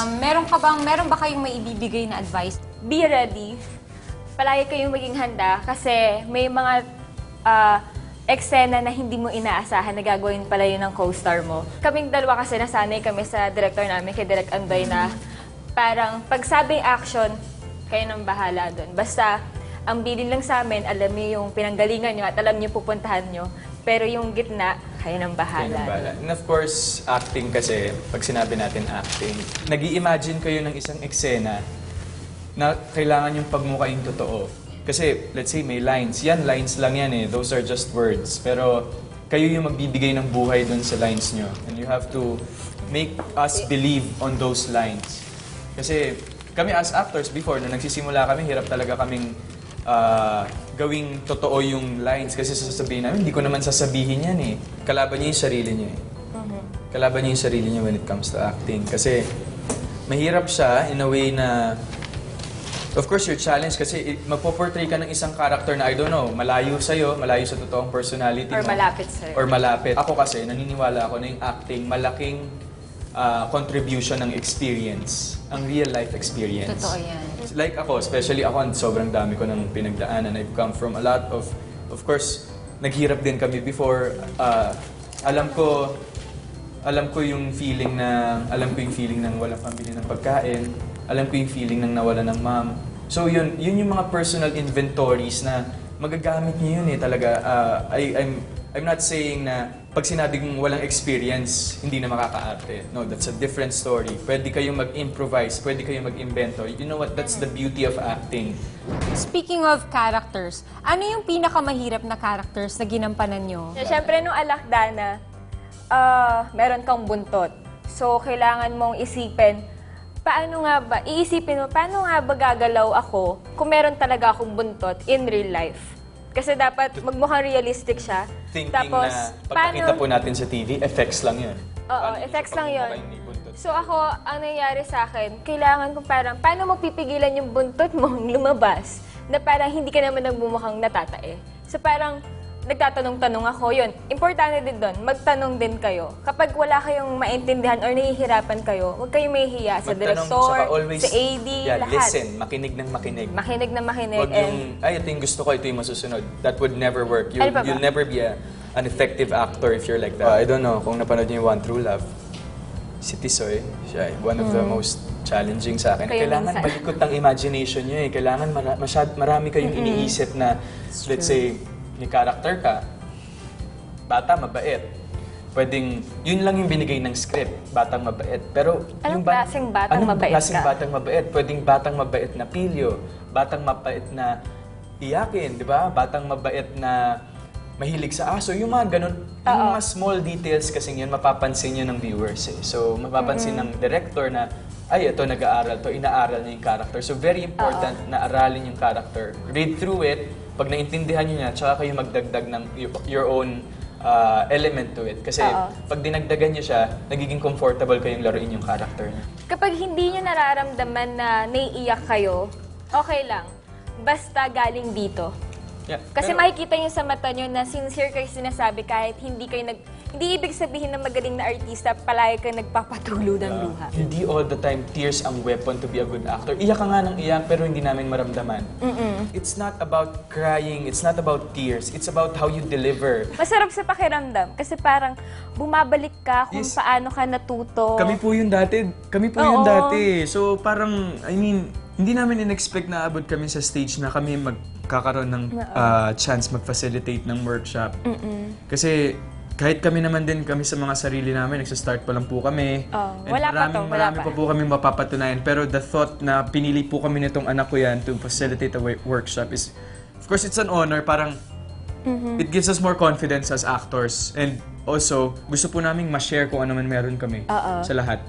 Um, meron ka bang, meron ba kayong may ibibigay na advice? be ready. Palagi kayong maging handa kasi may mga ah, eksena na hindi mo inaasahan na gagawin pala yun ng co-star mo. Kaming dalawa kasi nasanay kami sa director namin, kay Direk Andoy, na parang pag sabing action, kayo nang bahala doon. Basta, ang bilin lang sa amin, alam niyo yung pinanggalingan nyo at alam niyo pupuntahan nyo. Pero yung gitna, kayo nang Kayo bahala. ng bala. And of course, acting kasi, pag sinabi natin acting, nag imagine kayo ng isang eksena na kailangan yung pagmukha yung totoo. Kasi, let's say, may lines. Yan, lines lang yan eh. Those are just words. Pero, kayo yung magbibigay ng buhay dun sa lines nyo. And you have to make us believe on those lines. Kasi, kami as actors before, nung nagsisimula kami, hirap talaga kaming ah, gawing totoo yung lines. Kasi sasabihin namin, hindi ko naman sasabihin yan eh. Kalaban niya yung sarili niya eh. Kalaban niya yung sarili niya when it comes to acting. Kasi mahirap siya in a way na Of course, your challenge kasi magpo-portray ka ng isang character na I don't know, malayo sa'yo, malayo sa totoong personality Or mo. malapit sa'yo. Or malapit. Ako kasi, naniniwala ako na yung acting, malaking ah, contribution ng experience. Ang real life experience. Totoo yan. Like ako, especially ako, sobrang dami ko ng pinagdaanan. I've come from a lot of, of course, naghirap din kami before. Ah, alam ko, alam ko yung feeling na, alam ko yung feeling ng walang pambili ng pagkain. Alam ko yung feeling ng nawala ng mom. So yun, yun yung mga personal inventories na magagamit niyo yun eh talaga. Ah, I, I'm, I'm not saying na pag sinabing walang experience, hindi na makakaarte. No, that's a different story. Pwede kayong mag-improvise, pwede kayong mag-invento. You know what? That's the beauty of acting. Speaking of characters, ano yung pinakamahirap na characters na ginampanan nyo? Siyempre, nung alakdana, ah, meron kang buntot. So, kailangan mong isipin, paano nga ba, iisipin mo, paano nga ba gagalaw ako kung meron talaga akong buntot in real life? Kasi dapat magmukhang realistic siya. Thinking Tapos, na pagkakita po natin sa TV, effects lang yun. Oo, Paano effects lang yun. pagmumukha yung buntot? So ako, ang nangyari sa akin, kailangan kong parang, paano mo pipigilan yung buntot mong lumabas na parang hindi ka naman nagmumukhang natatae. So parang, nagtatanong-tanong ako, yun. Importante din doon, magtanong din kayo. Kapag wala kayong maintindihan or nahihirapan kayo, huwag kayong mahihiya sa Magtanong, director, always, sa AD, yeah, lahat. listen, makinig ng makinig. Makinig na makinig. Huwag yung, ay, ito yung gusto ko, ito yung masusunod. That would never work. You, Ano pa ba? You'll never be a, an effective actor if you're like that. I don't know kung napanood niyo yung One True Love. Si Tisoy, siya, one of the most challenging sa akin. Hmm. Kayo Kailangan minsan. malikot ang imagination niyo eh. Kailangan mara- masyad, marami kayong iniisip na, let's say, may character ka, bata, mabait. Pwedeng, yun lang yung binigay ng script, batang mabait. Pero, Anong yung ba- klaseng batang anong mabait klaseng ka? batang mabait? Pwedeng batang mabait na pilyo, batang mabait na iyakin, di ba? Batang mabait na mahilig sa aso. Yung mga ganun, yung mga small details kasi yun, mapapansin yun ng viewers eh. So, mapapansin ng director na, ay, ito, nag-aaral to, inaaral niya yung character. So, very important na aralin yung character. Read through it, pag naintindihan niyo na, tsaka kayo magdagdag ng your own uh, element to it. Kasi Oo. pag dinagdagan niyo siya, nagiging comfortable kayong laruin yung character niya. Kapag hindi nyo nararamdaman na naiiyak kayo, okay lang. Basta galing dito. Yeah, Kasi pero- makikita nyo sa mata nyo na sincere kayo sinasabi kahit hindi kayo nag... Hindi ibig sabihin na magaling na artista, palagi kayo nagpapatulo ng Uh, luha. Hindi all the time tears ang weapon to be a good actor. Iyak ka nga ng iyak pero hindi namin maramdaman. It's not about crying, it's not about tears, it's about how you deliver. Masarap sa pakiramdam kasi parang bumabalik ka kung Yes. paano ka natuto. Kami po yun dati. Kami po yun Oo. dati. So parang, I mean, hindi namin in-expect na abot kami sa stage na kami magkakaroon ng ah, chance mag-facilitate ng workshop. Kasi kahit kami naman din kami sa mga sarili namin, nagsa-start pa lang po kami. Oo. And Wala pa maraming, to, wala marami pa. pa po kami mapapatunayan. Pero the thought na pinili po kami nitong anak ko yan to facilitate a wo- workshop is, of course, it's an honor. Parang, Mm-hmm. it gives us more confidence as actors. And also, gusto po namin ma-share kung ano man meron kami Oo. sa lahat.